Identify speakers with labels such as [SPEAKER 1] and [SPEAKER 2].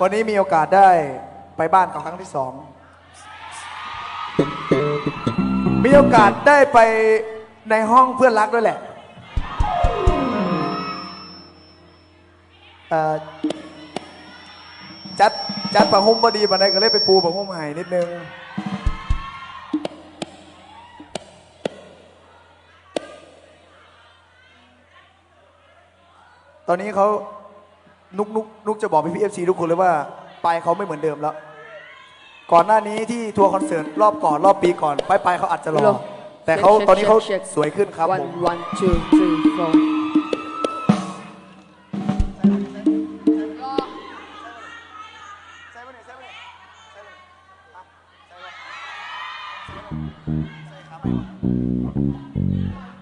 [SPEAKER 1] วันนี้มีโอกาสได้ไปบ้านเขาครั้งที่สอง มีโอกาสได้ไปในห้องเพื่อนรักด้วยแหละเอ่อจัดจัดประหุ้มพอดีมาได้ก็เลยไปปูประหุ้มใหม่นิดนึง ตอนนี้เขา นุกนุกนุกจะบอกพี่พีเอฟซีทุกคนเลยว่าไปเขาไม่เหมือนเดิมแล้ว ก่อนหน้านี้ที่ทัวร์คอนเสิร์ตรอบก่อนรอบปีก่อนไปไปเขาอาจจะรอแต่เขาตอนนี้เขาสวยขึ้นครับผม
[SPEAKER 2] ใช่ครับ